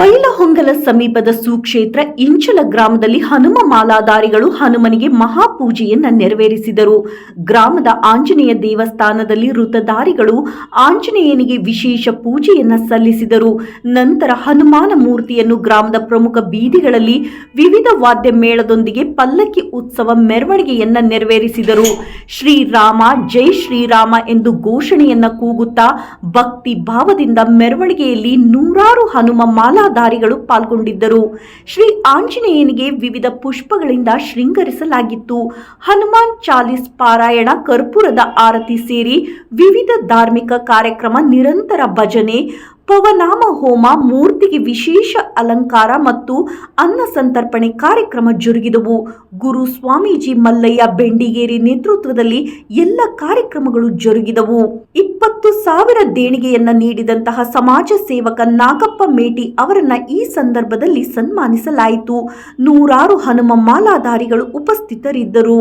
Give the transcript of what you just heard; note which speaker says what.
Speaker 1: ಬೈಲಹೊಂಗಲ ಸಮೀಪದ ಸುಕ್ಷೇತ್ರ ಇಂಚಲ ಗ್ರಾಮದಲ್ಲಿ ಹನುಮ ಮಾಲಾಧಾರಿಗಳು ಹನುಮನಿಗೆ ಮಹಾಪೂಜೆಯನ್ನ ನೆರವೇರಿಸಿದರು. ಗ್ರಾಮದ ಆಂಜನೇಯ ದೇವಸ್ಥಾನದಲ್ಲಿ ವೃತಧಾರಿಗಳು ಆಂಜನೇಯನಿಗೆ ವಿಶೇಷ ಪೂಜೆಯನ್ನ ಸಲ್ಲಿಸಿದರು. ನಂತರ ಹನುಮಾನ ಮೂರ್ತಿಯನ್ನು ಗ್ರಾಮದ ಪ್ರಮುಖ ಬೀದಿಗಳಲ್ಲಿ ವಿವಿಧ ವಾದ್ಯ ಮೇಳದೊಂದಿಗೆ ಪಲ್ಲಕ್ಕಿ ಉತ್ಸವ ಮೆರವಣಿಗೆಯನ್ನ ನೆರವೇರಿಸಿದರು. ಶ್ರೀರಾಮ ಜೈ ಶ್ರೀರಾಮ ಎಂದು ಘೋಷಣೆಯನ್ನ ಕೂಗುತ್ತಾ ಭಕ್ತಿ ಭಾವದಿಂದ ಮೆರವಣಿಗೆಯಲ್ಲಿ ನೂರಾರು ಹನುಮ ಮಾಲಾಧಾರಿಗಳು ಪಾಲ್ಗೊಂಡಿದ್ದರು. ಶ್ರೀ ಆಂಜನೇಯನಿಗೆ ವಿವಿಧ ಪುಷ್ಪಗಳಿಂದ ಶೃಂಗರಿಸಲಾಗಿತ್ತು. ಹನುಮಾನ್ ಚಾಲೀಸ್ ಪಾರಾಯಣ, ಕರ್ಪೂರದ ಆರತಿ ಸೇರಿ ವಿವಿಧ ಧಾರ್ಮಿಕ ಕಾರ್ಯಕ್ರಮ, ನಿರಂತರ ಭಜನೆ ಪವನಾಮ ಹೋಮ ಮೂರ್ತಿಗೆ ವಿಶೇಷ ಅಲಂಕಾರ ಮತ್ತು ಅನ್ನ ಸಂತರ್ಪಣೆ ಕಾರ್ಯಕ್ರಮ ಜರುಗಿದವು. ಗುರು ಸ್ವಾಮೀಜಿ ಮಲ್ಲಯ್ಯ ಬೆಂಡಿಗೇರಿ ನೇತೃತ್ವದಲ್ಲಿ ಎಲ್ಲ ಕಾರ್ಯಕ್ರಮಗಳು ಜರುಗಿದವು. ಇಪ್ಪತ್ತು ಸಾವಿರ ದೇಣಿಗೆಯನ್ನ ನೀಡಿದಂತಹ ಸಮಾಜ ಸೇವಕ ನಾಗಪ್ಪ ಮೇಟಿ ಅವರನ್ನ ಈ ಸಂದರ್ಭದಲ್ಲಿ ಸನ್ಮಾನಿಸಲಾಯಿತು. ನೂರಾರು ಹನುಮ ಮಾಲಾಧಾರಿಗಳು ಉಪಸ್ಥಿತರಿದ್ದರು.